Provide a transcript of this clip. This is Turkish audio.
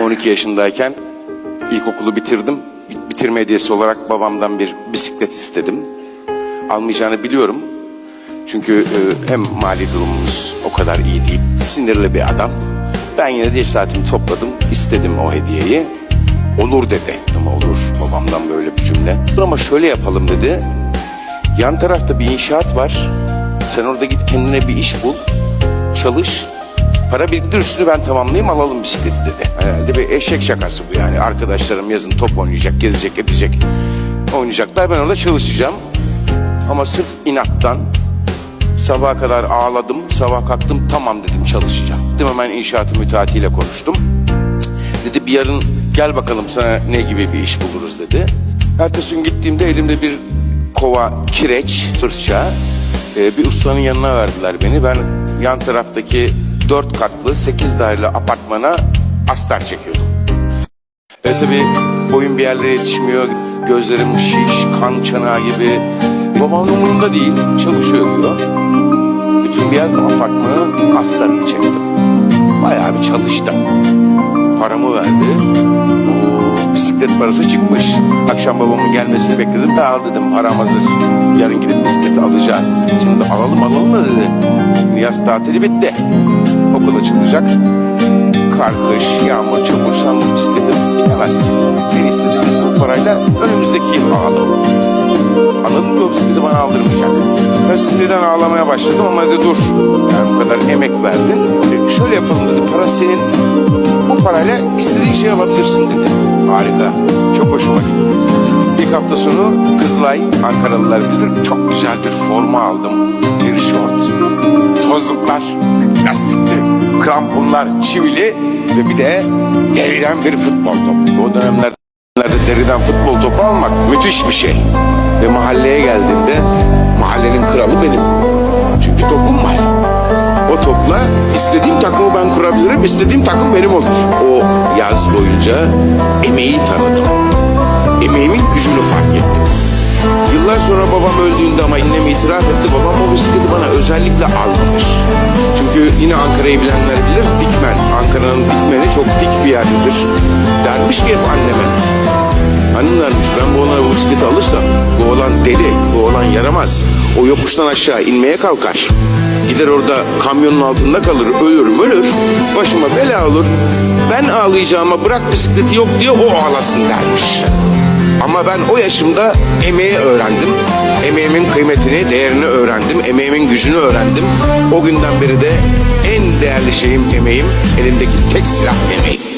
12 yaşındayken ilkokulu bitirdim. Bitirme hediyesi olarak babamdan bir bisiklet istedim. Almayacağını biliyorum. Çünkü e, hem mali durumumuz o kadar iyi değil. Sinirli bir adam. Ben yine de cesaretimi topladım. istedim o hediyeyi. Olur dedi. Ama olur. Babamdan böyle bir cümle. Ama şöyle yapalım dedi. Yan tarafta bir inşaat var. Sen orada git kendine bir iş bul. Çalış. Para biriktir üstünü ben tamamlayayım alalım bisikleti dedi. Herhalde bir eşek şakası bu yani. Arkadaşlarım yazın top oynayacak, gezecek, edecek. Oynayacaklar ben orada çalışacağım. Ama sırf inattan sabaha kadar ağladım. Sabah kalktım tamam dedim çalışacağım. Dedim hemen inşaatı müteahhitiyle konuştum. Dedi bir yarın gel bakalım sana ne gibi bir iş buluruz dedi. Ertesi gün gittiğimde elimde bir kova kireç, fırça. e, bir ustanın yanına verdiler beni. Ben yan taraftaki dört katlı sekiz daireli apartmana astar çekiyordum. E tabi boyun bir yerlere yetişmiyor. Gözlerim şiş, kan çanağı gibi. Babamın umurunda değil, çalışıyor diyor. Bütün bir yaz bu apartmanın astarını çektim. Bayağı bir çalıştım. Paramı verdi. O bisiklet parası çıkmış. Akşam babamın gelmesini bekledim. Ben al dedim param hazır. Yarın gidip bisikleti alacağız. Şimdi alalım alalım da dedi. Yaz tatili bitti. Okul açılacak. Kar, kış, yağmur, çamur, sen bu bisiklete binemezsin. En istediğimiz o parayla önümüzdeki yıl alalım. Anladın mı? O bisikleti bana aldırmayacak. Ben sinirden ağlamaya başladım ama dedi dur. Yani bu kadar emek verdin. E, şöyle yapalım dedi. Para senin. Bu parayla istediğin şeyi alabilirsin dedi. Harika. Çok hoşuma gitti. İlk hafta sonu Kızılay, Ankaralılar bilir. Çok güzel bir forma aldım. Bir şort. Tozluklar, lastikli, kramponlar, çivili ve bir de deriden bir futbol topu. O dönemlerde deriden futbol topu almak müthiş bir şey. Ve mahalleye geldiğimde mahallenin kralı benim. Çünkü topum var. O topla istediğim takımı ben kurabilirim, istediğim takım benim olur. O yaz boyunca emeği tanıdım. Emeğimin gücünü fark ettim. Yıllar sonra babam öldüğünde ama annem itiraf etti. Babam o bisikleti bana özellikle almamış. Çünkü yine Ankara'yı bilenler bilir. Dikmen. Ankara'nın Dikmen'i çok dik bir yerdedir. Dermiş ki hep anneme. Annem dermiş ben bu ona bu bisikleti alırsam bu olan deli, bu olan yaramaz. O yokuştan aşağı inmeye kalkar. Gider orada kamyonun altında kalır, ölür ölür. Başıma bela olur. Ben ağlayacağıma bırak bisikleti yok diye o ağlasın dermiş. Ama ben o yaşımda emeği öğrendim. Emeğimin kıymetini, değerini öğrendim. Emeğimin gücünü öğrendim. O günden beri de en değerli şeyim emeğim. Elimdeki tek silah emeğim.